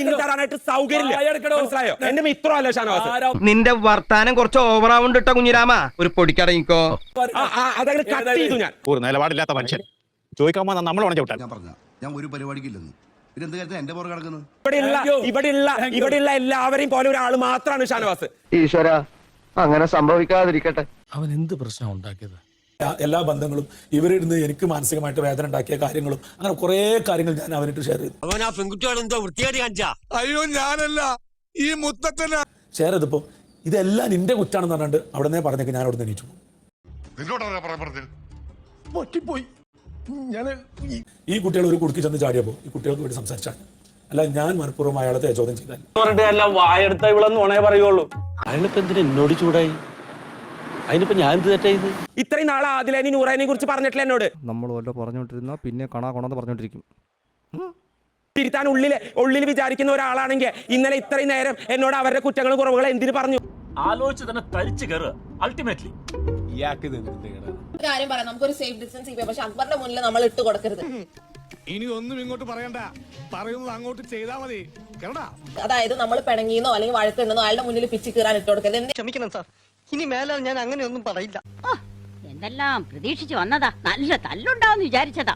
Link തരാനായിട്ട് സൗകര്യമില്ല. വായെടുക്കടോ. മനസ്സിലായോ? എന്റെ മിത്രമല്ല ഷാനവാസ്? നിന്റെ വർത്താനം കുറച്ച് ഓവറാവുണ്ട് കേട്ടോ കുഞ്ഞിരാമ. ഒരു പൊടിക്കടങ്ങിക്കോ. അതങ്ങനെ കട്ട് ചെയ്തു ഞാൻ. ഒരു നിലപാടില്ലാത്ത മനുഷ്യൻ. ചോദിക്കാൻ വന്നാൽ നമ്മൾ വേണം ചവിട്ടാൻ. ഞാൻ പറഞ്ഞു ഞാൻ ഒരു പരിപാടിക്കില്ലെന്ന്. ഇവിടെയുള്ള എല്ലാവരെയും പോലെ ഒരാൾ മാത്രമാണ് ഷാനവാസ്. ഈശ്വര അങ്ങനെ സംഭവിക്കാതിരിക്കട്ടെ. അവൻ എന്ത് പ്രശ്നം ഉണ്ടാക്കിയത്? എല്ലാ ബന്ധങ്ങളും ഇവരിരുന്ന് എനിക്ക് മാനസികമായിട്ട് വേദന ഉണ്ടാക്കിയ കാര്യങ്ങളും അങ്ങനെ കുറെ കാര്യങ്ങൾ ഞാൻ അവനിട്ട് ഷെയർ ചെയ്തു. അവൻ ആ വൃത്തിയായിട്ട് കാണിച്ചാ? അയ്യോ ഞാനല്ല. ഈ മുത്തച്ഛനാ. ഷെയർ ചെയ്തപ്പോ ഇതെല്ലാം നിന്റെ കുറ്റാണെന്ന് പറഞ്ഞിട്ട് അവിടെ നിന്നേ പറഞ്ഞേക്ക് ഞാൻ അവിടെ നിന്ന് എണീച്ചു പോകും. പൊട്ടിപ്പോയി ഞാൻ ഈ കുട്ടികൾ ഒരു കുടുക്കി ചെന്ന് ചാടിയപ്പോ ഈ കുട്ടികൾക്ക് വേണ്ടി സംസാരിച്ചാണ്. അല്ല ഞാൻ മനഃപൂർവം അയാളത്തെ ചോദ്യം ചെയ്താൽ. വായെടുത്ത ഇവളെന്ന് ഉണേ പറയുള്ളൂ. എന്തിനാ എന്നോട് ചൂടായി? അതിനിപ്പോ ഞാൻ എന്ത് തെറ്റാ ഇത് ഇത്രയും നാളെ ആദിലേനി നൂറേനെ കുറിച്ച് പറഞ്ഞിട്ടില്ല എന്നോട്. നമ്മൾ വല്ല പറഞ്ഞുകൊണ്ടിരുന്ന പിന്നെ കണാ കൊണന്ന് പറഞ്ഞോണ്ടിരിക്കും തിരുത്താൻ ഉള്ളിൽ ഉള്ളിൽ വിചാരിക്കുന്ന ഒരാളാണെങ്കിൽ ഇന്നലെ ഇത്രയും നേരം എന്നോട് അവരുടെ കുറ്റങ്ങൾ കുറവുകൾ എന്തിനു പറഞ്ഞു? ആലോചിച്ച് തന്നെ തരിച്ചു കയറുക അൾട്ടിമേറ്റ്ലി കാര്യം പറയാം നമുക്കൊരു സേഫ് ഡിസ്റ്റൻസ് ചെയ്യാം പക്ഷെ അക്ബറിന്റെ മുന്നിൽ നമ്മൾ ഇട്ട് കൊടുക്കരുത്. ഇനി ഒന്നും ഇങ്ങോട്ട് പറയണ്ട. പറയുന്നത് അങ്ങോട്ട് ചെയ്താ മതി. കേരടാ അതായത് നമ്മൾ പിണങ്ങിയെന്നോ അല്ലെങ്കിൽ വഴക്കുണ്ടെന്നോ അയാളുടെ മുന്നിൽ പിച്ച് കീറാൻ ഇട്ട് കൊടുക്കരുത്. ക്ഷമിക്കണം സാർ. ഇനി മേലാൽ ഞാൻ അങ്ങനെയൊന്നും പറയില്ല. എന്തെല്ലാം പ്രതീക്ഷിച്ചു വന്നതാ. നല്ല തല്ലുണ്ടാവും വിചാരിച്ചതാ.